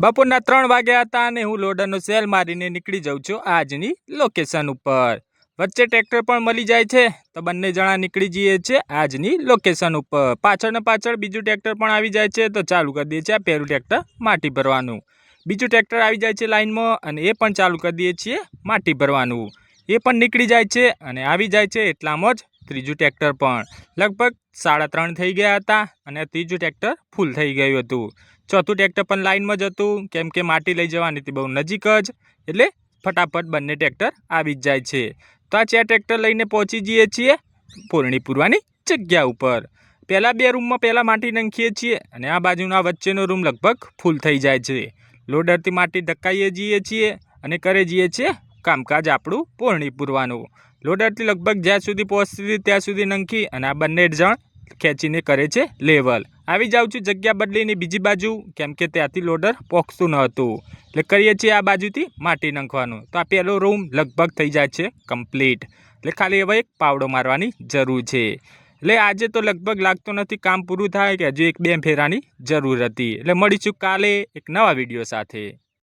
બપોરના ત્રણ વાગ્યા હતા અને હું લોડરનો સેલ મારીને નીકળી જાઉં છું આજની લોકેશન ઉપર. વચ્ચે ટ્રેક્ટર પણ મળી જાય છે, તો બંને જણા નીકળી જઈએ છીએ આજની લોકેશન ઉપર. પાછળ પાછળ બીજું ટ્રેક્ટર પણ આવી જાય છે, તો ચાલુ કરી દઈએ છીએ આ પહેલું ટ્રેક્ટર માટી ભરવાનું. બીજું ટ્રેક્ટર આવી જાય છે લાઇનમાં અને એ પણ ચાલુ કરી દઈએ છીએ માટી ભરવાનું. એ પણ નીકળી જાય છે અને આવી જાય છે એટલામાં જ ત્રીજું ટ્રેક્ટર પણ. લગભગ સાડા ત્રણ થઈ ગયા હતા અને ત્રીજું ટ્રેક્ટર ફૂલ થઈ ગયું હતું. ચોથું ટ્રેક્ટર પણ લાઇનમાં જ હતું. કેમ કે માટી લઈ જવાની હતી, બહુ નજીક જ. એટલે ફટાફટ બંને ટ્રેક્ટર આવી જ જાય છે. તો આ ચાર ટ્રેક્ટર લઈને પહોંચી જઈએ છીએ પૂરણી પૂરવાની જગ્યા ઉપર. પહેલાં બે રૂમમાં પહેલાં માટી નાખીએ છીએ અને આ બાજુના વચ્ચેનો રૂમ લગભગ ફૂલ થઈ જાય છે. લોડરથી માટી ધક્કાઈએ જઈએ છીએ અને કરે જઈએ છીએ કામકાજ આપણું પૂર્ણી પૂરવાનું. લોડરથી લગભગ જ્યાં સુધી પહોંચતી ત્યાં સુધી નંખી અને આ બંને જણ ખેંચીને કરે છે લેવલ. આવી જાઉં છું જગ્યા બદલીને બીજી બાજુ, કેમ કે ત્યાંથી લોડર પહોંચતું ન હતું. એટલે કરીએ છીએ આ બાજુથી માટી નાખવાનું. તો આ પહેલો રૂમ લગભગ થઈ જાય છે કમ્પ્લીટ. એટલે ખાલી હવે એક પાવડો મારવાની જરૂર છે. એટલે આજે તો લગભગ લાગતું નથી કામ પૂરું થાય કે હજુ એક બે ફેરાની જરૂર હતી. એટલે મળીશું કાલે એક નવા વીડિયો સાથે.